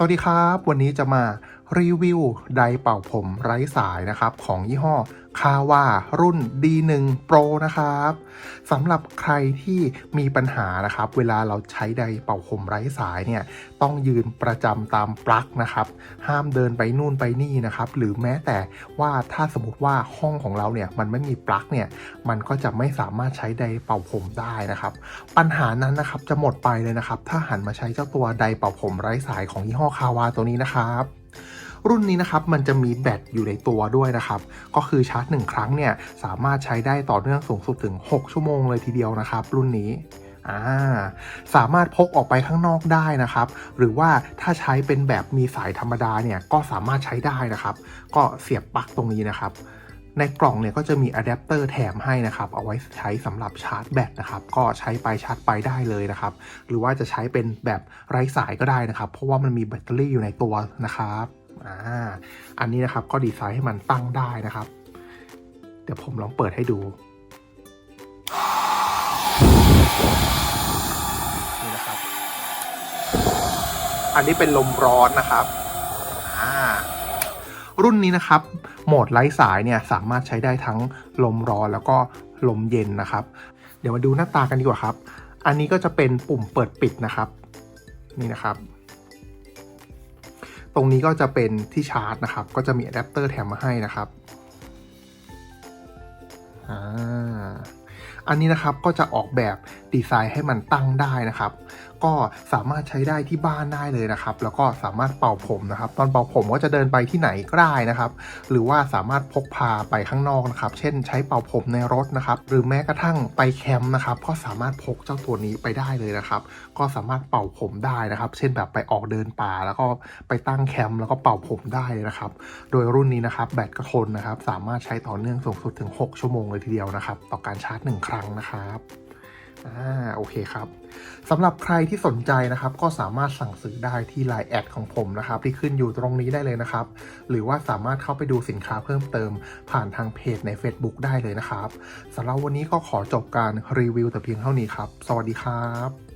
สวัสดีครับ วันนี้จะมา รีวิวไดร์เป่าผมไร้สายนะครับ ของยี่ห้อคาวารุ่น D1 Pro นะครับสำหรับใครที่มีปัญหานะครับ เวลาเราใช้ไดร์เป่าผมไร้สายเนี่ยต้องยืนประจำตามปลั๊กนะครับ ห้ามเดินไปนู่นไปนี่นะครับ หรือแม้แต่ว่าถ้าสมมติว่าห้องของเราเนี่ยมันไม่มีปลั๊กเนี่ยมันก็จะไม่สามารถใช้ไดร์เป่าผมได้นะครับ ปัญหานั้นนะครับจะหมดไปเลยนะครับ ถ้าหันมาใช้เจ้าตัวไดร์เป่าผมไร้สายของยี่ห้อคาวาตัวนี้นะครับ รุ่นนี้นะครับมันจะมีแบตอยู่ในตัวด้วยนะครับ ก็คือชาร์จหนึ่งครั้งเนี่ยสามารถใช้ได้ต่อเนื่องสูงสุดถึง 6 ชั่วโมงเลยทีเดียวนะครับ รุ่นนี้าสามารถพกออกไปข้างนอกได้นะครับ หรือว่าถ้าใช้เป็นแบบมีสายธรรมดาเนี่ยก็สามารถใช้ได้นะครับ ก็เสียบปลั๊กตรงนี้นะครับ ในกล่องเนี่ยก็จะมีอะแดปเตอร์แถมให้นะครับ เอาไว้ใช้สำหรับชาร์จแบตนะครับ ก็ใช้ไปชาร์จไปได้เลยนะครับ หรือว่าจะใช้เป็นแบบไร้สายก็ได้นะครับ เพราะว่ามันมีแบตเตอรี่อยู่ในตัวนะครับอ่าอันนี้นะครับก็ดีไซน์ให้มันตั้งได้นะครับ เดี๋ยวผมลองเปิดให้ดูนี่นะครับ อันนี้เป็นลมร้อนนะครับอ่า รุ่นนี้นะครับ โหมดไร้สายเนี่ยสามารถใช้ได้ทั้งลมร้อนแล้วก็ลมเย็นนะครับ เดี๋ยวมาดูหน้าตากันดีกว่าครับ อันนี้ก็จะเป็นปุ่มเปิดปิดนะครับ นี่นะครับ ตรงนี้ก็จะเป็นที่ชาร์จนะครับ ก็จะมีอะแดปเตอร์แถมมาให้นะครับ อ่า อันนี้นะครับก็จะออกแบบดีไซน์ให้มันตั้งได้นะครับ ก็สามารถใช้ได้ที่บ้านได้เลยนะครับ แล้วก็สามารถเป่าผมนะครับ ตอนเป่าผมก็จะเดินไปที่ไหนก็ได้นะครับ หรือว่าสามารถพกพาไปข้างนอกนะครับ เช่น ใช้เป่าผมในรถนะครับ หรือแม้กระทั่งไปแคมป์นะครับ ก็สามารถพกเจ้าตัวนี้ไปได้เลยนะครับ ก็สามารถเป่าผมได้นะครับ เช่นแบบไปออกเดินป่า แล้วก็ไปตั้งแคมป์แล้วก็เป่าผมได้เลยนะครับ โดยรุ่นนี้นะครับแบตก็ทนนะครับ สามารถใช้ต่อเนื่องสูงสุดถึง 6 ชั่วโมงเลยทีเดียวนะครับ ต่อการชาร์จ 1 ครั้งรั้งนะครับอ่าโอเคครับสำหรับใครที่สนใจนะครับ ก็สามารถสั่งซื้อได้ที่ Line แอดของผมนะครับ ที่ขึ้นอยู่ตรงนี้ได้เลยนะครับ หรือว่าสามารถเข้าไปดูสินค้าเพิ่มเติม ผ่านทางเพจใน Facebook ได้เลยนะครับสำหรับวันนี้ก็ขอจบการรีวิวแต่เพียงเท่านี้ครับ สวัสดีครับ